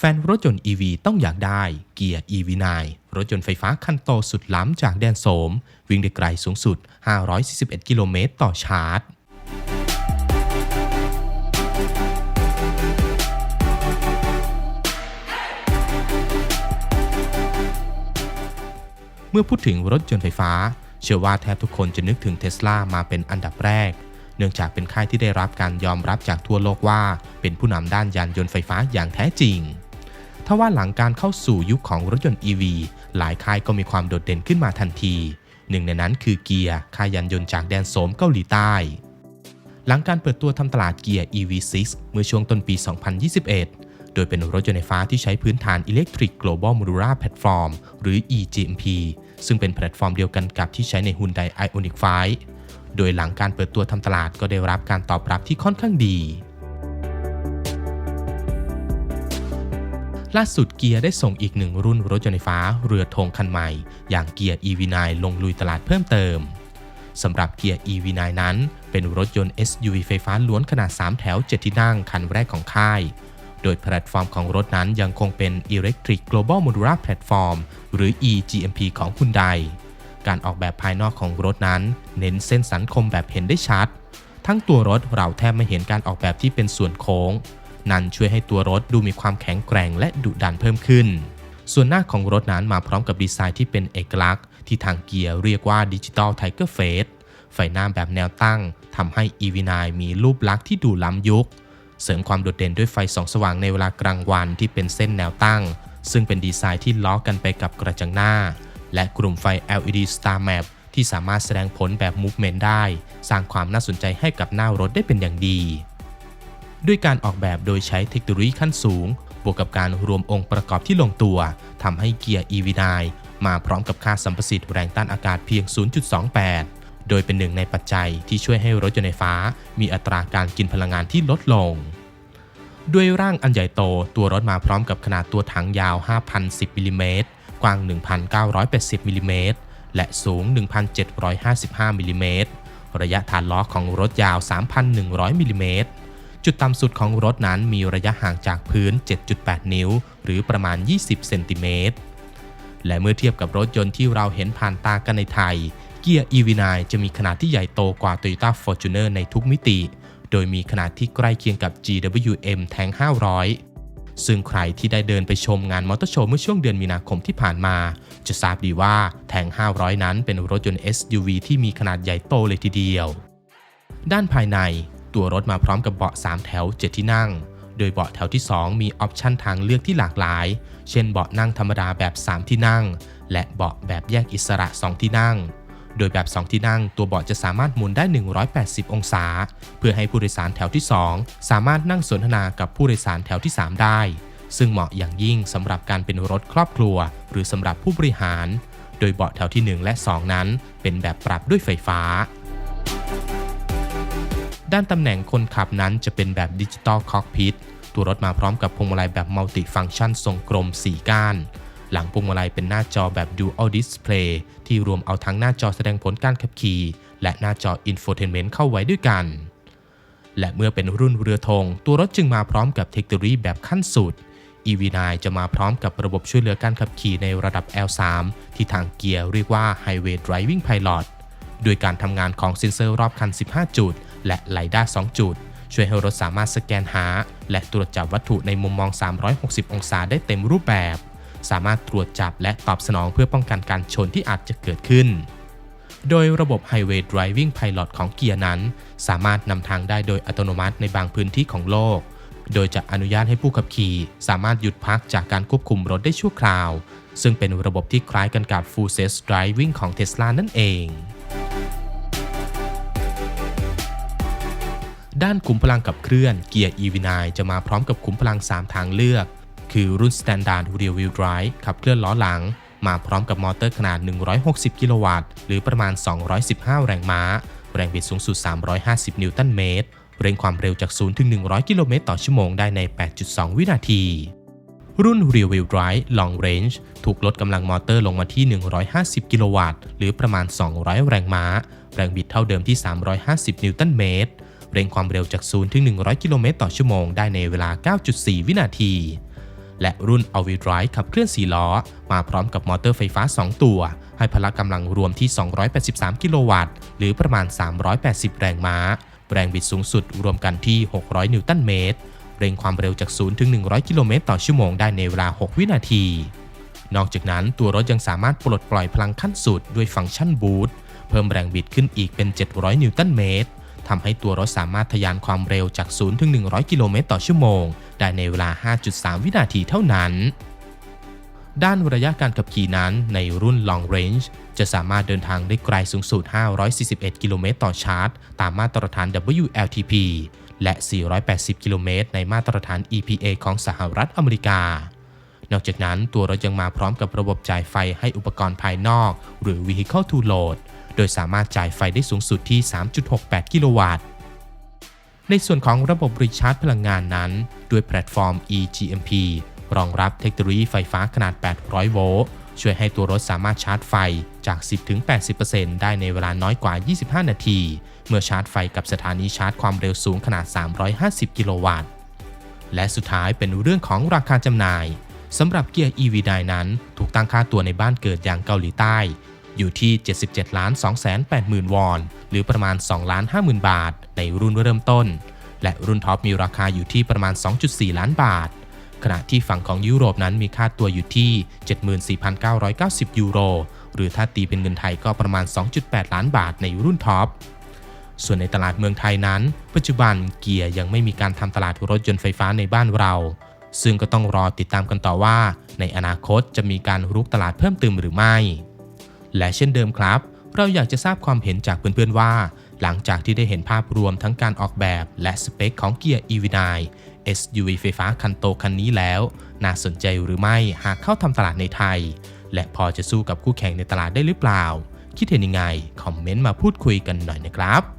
แฟนรถยนต์ EV ต้องอยากได้เกียร์ EV9 รถยนต์ไฟฟ้าคันโตสุดล้ำจากแดนโสม วิ่งได้ไกลสูงสุด 541 กิโลเมตรต่อชาร์จเมื่อพูดถึงรถยนต์ไฟฟ้า เชื่อว่าแทบทุกคนจะนึกถึงเทสลามาเป็นอันดับแรก เนื่องจากเป็นค่ายที่ได้รับการยอมรับจากทั่วโลกว่า เป็นผู้นำด้านยานยนต์ไฟฟ้าอย่างแท้จริง ทว่าหลังการเข้าสู่ยุคของรถยนต์ EV หลายค่ายก็มีความโดดเด่นขึ้นมาทันที หนึ่งในนั้นคือเกียร์ค่ายยานยนต์จากแดนโสมเกาหลีใต้ หลังการเปิดตัวทำตลาดเกียร์ EV6 เมื่อช่วงต้นปี 2021 โดยเป็นรถยนต์ไฟฟ้าที่ใช้พื้นฐาน Electric Global Modular Platform หรือ EGMP ซึ่งเป็นแพลตฟอร์มเดียวกันกับที่ใช้ใน Hyundai Ioniq 5 โดยหลังการเปิดตัวทำตลาดก็ได้รับการตอบรับที่ค่อนข้างดี ล่าสุดเกียร์ได้ส่งอีกหนึ่งรุ่นรถยนต์ไฟฟ้าเรือธงคันใหม่ อย่างเกียร์ EV9 ลงลุยตลาดเพิ่มเติมสำหรับเกียร์ EV9 นั้น เป็นรถยนต์ SUV ไฟฟ้าล้วนขนาด 3 แถว 7 ที่นั่งคันแรกของค่าย โดยแพลตฟอร์มของรถนั้นยังคงเป็น Electric Global Modular Platform หรือ EGMP ของ Hyundai การออกแบบภายนอกของรถนั้น เน้นเส้นสันคมแบบเห็นได้ชัด ทั้งตัวรถเราแทบไม่เห็นการออกแบบที่เป็นส่วนโค้ง นั่นช่วยให้ตัวรถดูมีความแข็งแกร่งและดุดันเพิ่มขึ้น ส่วนหน้าของรถนั้นมาพร้อมกับดีไซน์ที่เป็นเอกลักษณ์ ที่ทางเกียร์เรียกว่าดิจิตอลไทเกอร์เฟสไฟหน้าแบบแนวตั้งทำให้ EV9 มีรูปลักษณ์ที่ดูล้ำยุค เสริมความโดดเด่นด้วยไฟสองสว่างในเวลากลางวันที่เป็นเส้นแนวตั้ง ซึ่งเป็นดีไซน์ที่ล้อกันไปกับกระจังหน้า และกลุ่มไฟ LED Star Map ที่สามารถแสดงผลแบบ Movement ได้ สร้างความน่าสนใจให้กับหน้ารถได้เป็นอย่างดี ด้วยการออกแบบโดยใช้เทคโนโลยีขั้นสูง บวกกับการรวมองค์ประกอบที่ลงตัวทำให้เกียร์ EV9 มาพร้อมกับค่าสัมประสิทธิ์แรงต้านอากาศเพียง 0.28 โดยเป็นหนึ่งในปัจจัยที่ช่วยให้รถยนต์ไฟฟ้า มีอัตราการกินพลังงานที่ลดลง ด้วยร่างอันใหญ่โตตัวรถมาพร้อมกับขนาดตัวถังยาว 5,010มิลลิเมตรกว้าง 1,980มิลลิเมตรและสูง 1,755มิลลิเมตรระยะฐานล้อของรถยาว 3,100มิลลิเมตร จุดต่ำสุดของรถนั้นมีระยะห่างจากพื้น 7.8 นิ้ว หรือประมาณ 20 เซนติเมตร และเมื่อเทียบกับรถยนต์ที่เราเห็นผ่านตากันในไทย เกียร์ EV9 จะมีขนาดที่ใหญ่โตกว่า Toyota Fortuner ในทุกมิติ โดยมีขนาดที่ใกล้เคียงกับ GWM Tank 500 ซึ่งใครที่ได้เดินไปชมงานมอเตอร์โชว์เมื่อช่วงเดือนมีนาคมที่ผ่านมา จะทราบดีว่าแทง 500 นั้นเป็นรถยนต์ SUV ที่มีขนาดใหญ่โตเลยทีเดียวด้านภายใน ตัวรถมาพร้อมกับเบาะ 3 แถว 7 ที่นั่ง โดยเบาะแถวที่ 2 มีออปชันทางเลือกที่หลากหลาย เช่นเบาะนั่งธรรมดาแบบ 3 ที่นั่ง และเบาะแบบแยกอิสระ 2 ที่นั่ง โดยแบบ 2 ที่นั่ง ตัวเบาะจะสามารถหมุนได้ 180 องศา เพื่อให้ผู้โดยสารแถวที่ 2 สามารถนั่งสนทนากับผู้โดยสารแถวที่ 3 ได้ ซึ่งเหมาะอย่างยิ่งสำหรับการเป็นรถครอบครัว หรือสำหรับผู้บริหาร โดยเบาะแถวที่ 1 และ 2 นั้น เป็นแบบปรับด้วยไฟฟ้า ด้านตำแหน่งคนขับนั้นจะเป็นแบบดิจิตอลคอกพิทตัวรถมาพร้อมกับพวงมาลัยแบบมัลติฟังก์ชันทรงกลม 4 ก้าน หลังพวงมาลัยเป็นหน้าจอแบบ Dual Display ที่รวมเอาทั้งหน้าจอแสดงผลการขับขี่และหน้าจอ Infotainment เข้าไว้ด้วยกัน และเมื่อเป็นรุ่นเรือธงตัวรถจึงมาพร้อมกับเทคโนโลยีแบบขั้นสุด EV9 จะมาพร้อมกับระบบช่วยเหลือการขับขี่ในระดับ L3 ที่ทางเกียร์เรียกว่า Highway Driving Pilot โดยการทำงานของเซ็นเซอร์รอบคัน 15 จุด และไลด้า2 จุด ช่วยให้รถสามารถสแกนหา และตรวจจับวัตถุในมุมมอง 360 องศาได้เต็มรูปแบบ สามารถตรวจจับและตอบสนองเพื่อป้องกันการชนที่อาจจะเกิดขึ้น โดยระบบ Highway Driving Pilot ของเกียร์นั้น สามารถนำทางได้โดยอัตโนมัติในบางพื้นที่ของโลก โดยจะอนุญาตให้ผู้ขับขี่ สามารถหยุดพักจากการควบคุมรถได้ชั่วคราว ซึ่งเป็นระบบที่คล้ายกันกับ Full Self Driving ของ Tesla นั่นเอง ด้านขุมพลังกับเคลื่อนเกียร์ EV9 จะมาพร้อมกับขุมพลัง 3 ทางเลือก คือรุ่น Standard Rear Wheel Drive ขับเคลื่อนล้อหลัง มาพร้อมกับมอเตอร์ขนาด 160 กิโลวัตต์ หรือประมาณ 215 แรงม้า แรงบิดสูงสุด 350 นิวตันเมตร เร่งความเร็วจาก 0 ถึง 100 กิโลเมตรต่อชั่วโมงได้ใน 8.2 วินาที รุ่น Rear Wheel Drive Long Range ถูกลดกำลังมอเตอร์ลงมาที่ 150 กิโลวัตต์ หรือประมาณ 200 แรงม้า แรงบิดเท่าเดิมที่ 350 นิวตันเมตร เร่งความเร็วจาก 0 ถึง 100 กิโลเมตรต่อชั่วโมงได้ในเวลา 9.4 วินาที และรุ่น All Wheel Drive ขับเคลื่อน 4 ล้อ มาพร้อมกับมอเตอร์ไฟฟ้า 2 ตัว ให้พละกำลังรวมที่ 283 กิโลวัตต์ หรือประมาณ 380 แรงม้า แรงบิดสูงสุดรวมกันที่ 600 นิวตันเมตร เร่งความเร็วจาก 0 ถึง 100 กิโลเมตรต่อชั่วโมงได้ในเวลา 6 วินาที นอกจากนั้นตัวรถยังสามารถปลดปล่อยพลังขั้นสุดด้วยฟังก์ชันบูทเพิ่มแรงบิดขึ้นอีกเป็น 700 นิวตันเมตร ทำให้ตัวรถสามารถทะยานความเร็วจาก 0 ถึง 100 กิโลเมตรต่อชั่วโมง ได้ในเวลา 5.3 วินาทีเท่านั้น ด้านระยะการขับขี่นั้นในรุ่น Long Range จะสามารถเดินทางได้ไกลสูงสุด 541 กิโลเมตรต่อชาร์จ ตามมาตรฐาน WLTP และ 480 กิโลเมตรในมาตรฐาน EPA ของสหรัฐอเมริกา นอกจากนั้นตัวรถยังมาพร้อมกับระบบจ่ายไฟให้อุปกรณ์ภายนอก หรือ Vehicle to Load โดยสามารถจ่ายไฟได้สูงสุดที่ 3.68 กิโลวัตต์ ในส่วนของระบบรีชาร์จพลังงานนั้น ด้วยแพลตฟอร์ม eGMP รองรับเทคโนโลยีไฟฟ้าขนาด 800 โวลต์ ช่วยให้ตัวรถสามารถชาร์จไฟจาก 10-80%ได้ในเวลาน้อยกว่า 25 นาที เมื่อชาร์จไฟกับสถานีชาร์จความเร็วสูงขนาด 350 กิโลวัตต์ และสุดท้ายเป็นเรื่องของราคาจำหน่ายสำหรับเกียร์ EV ไดนั้น ถูกตั้งค่าตัวในบ้านเกิดอย่างเกาหลีใต้ อยู่ที่ 77ล้าน2 8 0 0 0 0 วอน หรือประมาณ2ล้าน50,000 บาท ในรุ่นเริ่มต้น และรุ่นท็อปมีราคาอยู่ที่ประมาณ 2.4 ล้านบาท ขณะที่ฝั่งของยุโรปนั้นมีค่าตัวอยู่ที่ 74,990 ยูโร หรือถ้าตีเป็นเงินไทยก็ประมาณ 2.8 ล้านบาทในรุ่นท็อปส่วนในตลาดเมืองไทยนั้น ปัจจุบันเกียร์ยังไม่มีการทำตลาดรถยนต์ไฟฟ้าในบ้านเรา ซึ่งก็ต้องรอติดตามกันต่อว่า ในอนาคตจะมีการรุกตลาดเพิ่มเติมหรือไม่ และเช่นเดิมครับ เราอยากจะทราบความเห็นจากเพื่อนๆว่า หลังจากที่ได้เห็นภาพรวมทั้งการออกแบบและสเปคของเกียร์ EV9 SUV ไฟฟ้าคันโตคันนี้แล้ว น่าสนใจหรือไม่หากเข้าทำตลาดในไทย และพอจะสู้กับคู่แข่งในตลาดได้หรือเปล่า คิดเห็นยังไง คอมเมนต์มาพูดคุยกันหน่อยนะครับ